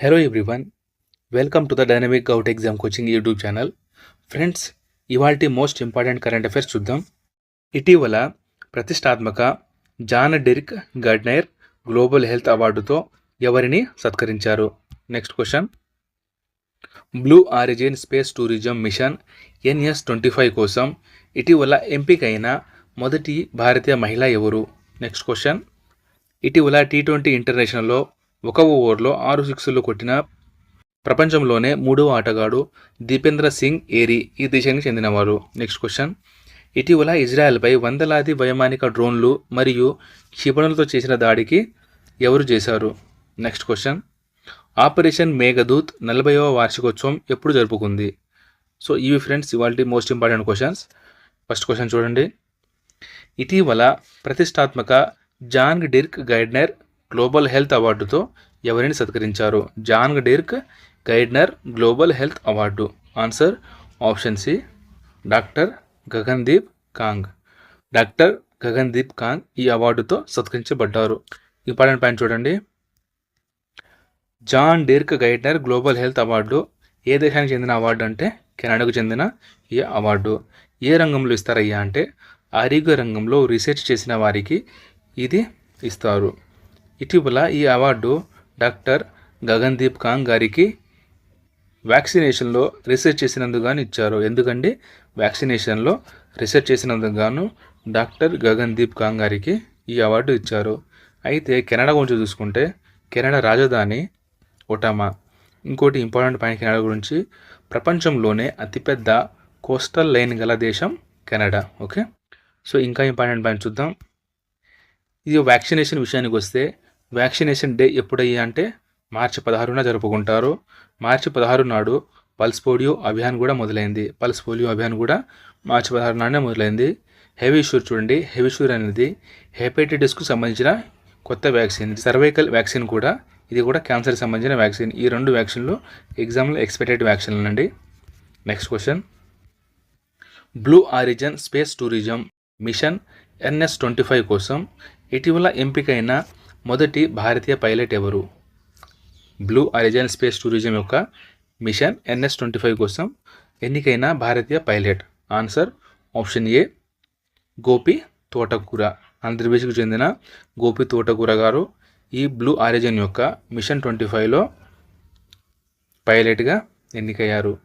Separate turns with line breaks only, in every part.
Hello everyone welcome to the dynamic govt exam coaching YouTube channel friends ఇవాల్టి most important current affairs చూద్దాం. ఇటీవల ప్రతిష్టాత్మక John Dirk Gairdner Global Health అవార్డుతో ఎవరిని సత్కరించారు? Next question Blue Origin space tourism mission NS twenty five కోసం ఇటీవల ఎంపికైన మొదటి భారతీయ మహిళ ఎవరు? నెక్స్ట్ క్వశ్చన్ ఇటీవల టీ ట్వంటీ ఇంటర్నేషనల్లో ఒక ఓవర్లో ఆరు సిక్స్లు కొట్టిన ప్రపంచంలోనే మూడవ ఆటగాడు దీపేంద్ర సింగ్ ఏరి ఈ దేశానికి చెందినవారు. Next question. ఇటీవల ఇజ్రాయెల్పై వందలాది వైమానిక డ్రోన్లు మరియు క్షిపణులతో చేసిన దాడికి ఎవరు చేశారు? Next question. ఆపరేషన్ మేఘదూత్ నలభైవ వార్షికోత్సవం ఎప్పుడు జరుపుకుంది? సో ఇవి ఫ్రెండ్స్ ఇవాళ most important questions. First question చూడండి. ఇటీవల ప్రతిష్టాత్మక John Dirk Gairdner Global Health అవార్డుతో ఎవరిని సత్కరించారు? John Dirk Gairdner Global Health award. Answer option C doctor Gagandeep Kang. Doctor Gagandeep Kang ఈ అవార్డుతో సత్కరించబడ్డారు. ఇంపార్టెంట్ పాయింట్ చూడండి. John Dirk Gairdner Global Health award. ఏ దేశానికి చెందిన అవార్డు అంటే కెనడాకు చెందిన ఈ అవార్డు. ఏ రంగంలో ఇస్తారయ్యా అంటే ఆరోగ్య రంగంలో రీసెర్చ్ చేసిన వారికి ఇది ఇస్తారు. ఇటీవల ఈ అవార్డు డాక్టర్ గగన్దీప్ కాంగ్ గారికి వ్యాక్సినేషన్లో రీసెర్చ్ చేసినందుకు ఇచ్చారు. ఎందుకంటే వ్యాక్సినేషన్లో రీసెర్చ్ చేసినందుకు గాను డాక్టర్ గగన్దీప్ కాంగ్ గారికి ఈ అవార్డు ఇచ్చారు. అయితే కెనడా గురించి చూసుకుంటే కెనడా రాజధాని ఒటామా. ఇంకోటి ఇంపార్టెంట్ పాయింట్ కెనడా గురించి ప్రపంచంలోనే అతిపెద్ద కోస్టల్ లైన్ గల దేశం కెనడా. ఓకే? సో ఇంకా ఇంపార్టెంట్ పాయింట్ చూద్దాం. ఇది వ్యాక్సినేషన్ విషయానికి వస్తే వ్యాక్సినేషన్ డే ఎప్పుడయ్యా అంటే మార్చి పదహారున జరుపుకుంటారు. మార్చి పదహారు నాడు పల్స్ పోలియో అభియాన్ కూడా మొదలైంది. పల్స్ పోలియో అభియాన్ కూడా మార్చి పదహారు నాడే మొదలైంది. హెవీ షూర్ చూడండి. హెవీ షూర్ అనేది హెపటైటిస్కు సంబంధించిన కొత్త వ్యాక్సిన్. సర్వైకల్ వ్యాక్సిన్ కూడా. ఇది కూడా క్యాన్సర్కి సంబంధించిన వ్యాక్సిన్. ఈ రెండు వ్యాక్సిన్లు ఎగ్జామ్లో ఎక్స్పెక్టెడ్ వ్యాక్సిన్లు అండి next question. Blue Origin space tourism mission NS twenty five కోసం ఇటీవల ఎంపికైన మొదటి భారతీయ పైలట్ ఎవరు? బ్లూ ఆరిజన్ స్పేస్ టూరిజం యొక్క మిషన్ ఎన్ఎస్ ట్వంటీ ఫైవ్ కోసం ఎన్నికైన భారతీయ pilot? Answer option A Gopi Thotakura. ఆంధ్రప్రదేశ్కు చెందిన గోపి తోటకూర గారు ఈ బ్లూ ఆరిజన్ యొక్క మిషన్ ట్వంటీ ఫైవ్లో పైలట్గా ఎన్నికయ్యారు.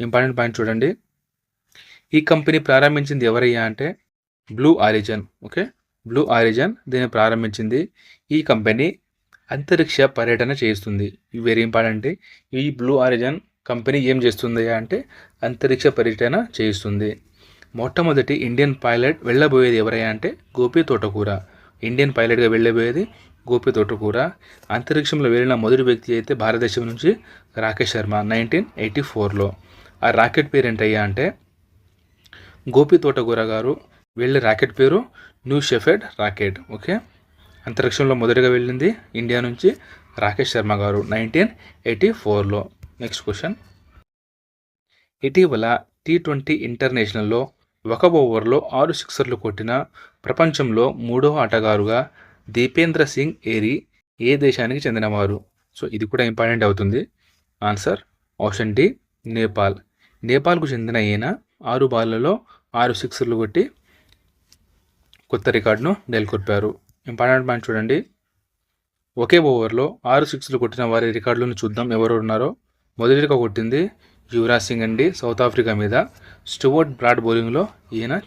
ఇంపార్టెంట్ పాయింట్ చూడండి. ఈ కంపెనీ ప్రారంభించింది ఎవరయ్యా అంటే Blue Origin okay? Blue Origin దీన్ని ప్రారంభించింది. ఈ కంపెనీ అంతరిక్ష పర్యటన చేస్తుంది వెరీ ఇంపార్టెంట్ ఈ బ్లూ ఆరిజన్ కంపెనీ ఏం చేస్తుంది అంటే అంతరిక్ష పర్యటన చేయిస్తుంది. మొట్టమొదటి ఇండియన్ పైలట్ వెళ్ళబోయేది ఎవరయ్యా అంటే గోపి తోటకూర. ఇండియన్ పైలట్గా వెళ్ళబోయేది గోపి తోటకూర. అంతరిక్షంలో వెళ్ళిన మొదటి వ్యక్తి అయితే భారతదేశం నుంచి రాకేష్ శర్మ నైన్టీన్ ఎయిటీ ఫోర్లో ఆ రాకెట్ పేరు ఏంటయ్యా అంటే గోపి తోటకూర గారు వీళ్ళ రాకెట్ పేరు న్యూ షెఫెడ్ రాకెట్ ఓకే? అంతరిక్షంలో మొదటిగా వెళ్ళింది ఇండియా నుంచి రాకేష్ శర్మ గారు నైన్టీన్ ఎయిటీ ఫోర్లో. నెక్స్ట్ క్వశ్చన్ ఇటీవల టీ ట్వంటీ ఇంటర్నేషనల్లో ఒక ఓవర్లో ఆరు సిక్సర్లు కొట్టిన ప్రపంచంలో మూడో ఆటగారుగా దీపేంద్ర సింగ్ ఏరి ఏ దేశానికి చెందినవారు? సో ఇది కూడా ఇంపార్టెంట్ అవుతుంది. ఆన్సర్ ఆప్షన్ డి నేపాల్ నేపాల్కు చెందిన ఈయన ఆరు బాల్లలో ఆరు సిక్సర్లు కొట్టి కొత్త రికార్డును నెలకొల్పారు. ఇంపార్టెంట్ పాయింట్ చూడండి. ఒకే ఓవర్లో ఆరు సిక్స్లు కొట్టిన వారి రికార్డులను చూద్దాం ఎవరు ఉన్నారో మొదటిగా కొట్టింది యువరాజ్ సింగ్ అండి సౌత్ ఆఫ్రికా మీద. స్టువర్ట్ బ్రాడ్ బౌలింగ్లో ఈయన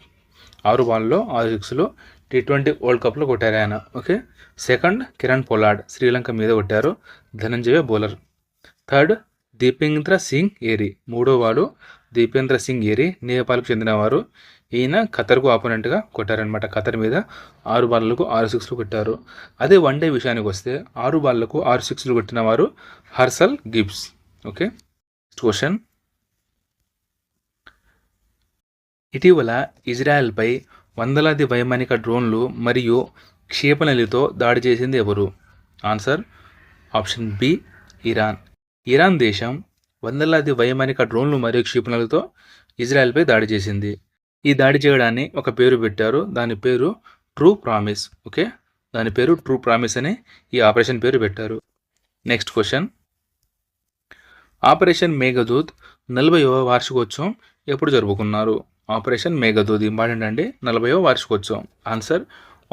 ఆరు బాల్లో ఆరు సిక్స్లు టీ ట్వంటీ వరల్డ్ కప్లో కొట్టారు ఆయన. Okay. Second Kieron Pollard Sri Lanka మీద కొట్టారు ధనంజయ బౌలర్. థర్డ్ దీపేంద్ర సింగ్ ఏరి మూడో వాడు దీపేంద్ర సింగ్ ఏరి నేపాల్కు చెందినవారు. ఈయన ఖతర్కు ఆపోనెంట్గా కొట్టారనమాట ఖతర్ మీద ఆరు బాళ్ళకు ఆరు సిక్స్లు కొట్టారు. అదే వన్ డే విషయానికి వస్తే ఆరు బాళ్ళకు ఆరు సిక్స్లు కొట్టిన వారు హర్సల్ గిబ్స్. ఓకే? క్వశ్చన్ ఇటీవల ఇజ్రాయెల్పై వందలాది వైమానిక డ్రోన్లు మరియు క్షేపణలతో దాడి చేసింది ఎవరు? Answer option B Iran Iran దేశం వందలాది వైమానిక డ్రోన్లు మరియు క్షిపణులతో ఇజ్రాయెల్పై దాడి చేసింది. ఈ దాడి చేయడాన్ని ఒక పేరు పెట్టారు. దాని పేరు ట్రూ ప్రామిస్ ఓకే దాని పేరు ట్రూ ప్రామిస్ అని ఈ ఆపరేషన్ పేరు పెట్టారు. నెక్స్ట్ క్వశ్చన్ ఆపరేషన్ మేఘదూత్ నలభైవ వార్షికోత్సవం ఎప్పుడు జరుపుకున్నారు? ఆపరేషన్ మేఘదూత్ ఇంపార్టెంట్ అండి. నలభైవ వార్షికోత్సవం. ఆన్సర్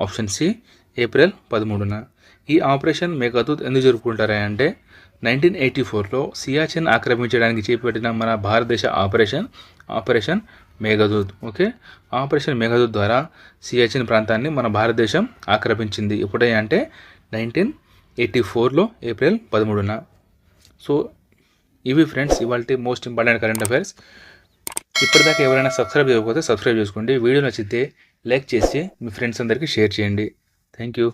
ఆప్షన్ సి ఏప్రిల్ పదమూడున. ఈ ఆపరేషన్ మేఘదూత్ ఎందుకు జరుపుకుంటారా అంటే నైన్టీన్ ఎయిటీ ఫోర్లో సియాచిన్ ఆక్రమించడానికి చేపట్టిన మన భారతదేశ operation operation Meghdoot. Okay? Operation Meghdoot ద్వారా సియాచిన్ ప్రాంతాన్ని మన భారతదేశం ఆక్రమించింది. ఎప్పుడయ్యా అంటే నైన్టీన్ ఎయిటీ ఫోర్లో ఏప్రిల్ పదమూడున. సో ఇవి ఫ్రెండ్స్ ఇవాళ మోస్ట్ ఇంపార్టెంట్ కరెంట్ అఫైర్స్. ఇప్పటిదాకా ఎవరైనా సబ్స్క్రైబ్ చేయకపోతే సబ్స్క్రైబ్ చేసుకోండి. వీడియో నచ్చితే లైక్ చేసి మీ ఫ్రెండ్స్ అందరికీ షేర్ చేయండి. Thank you.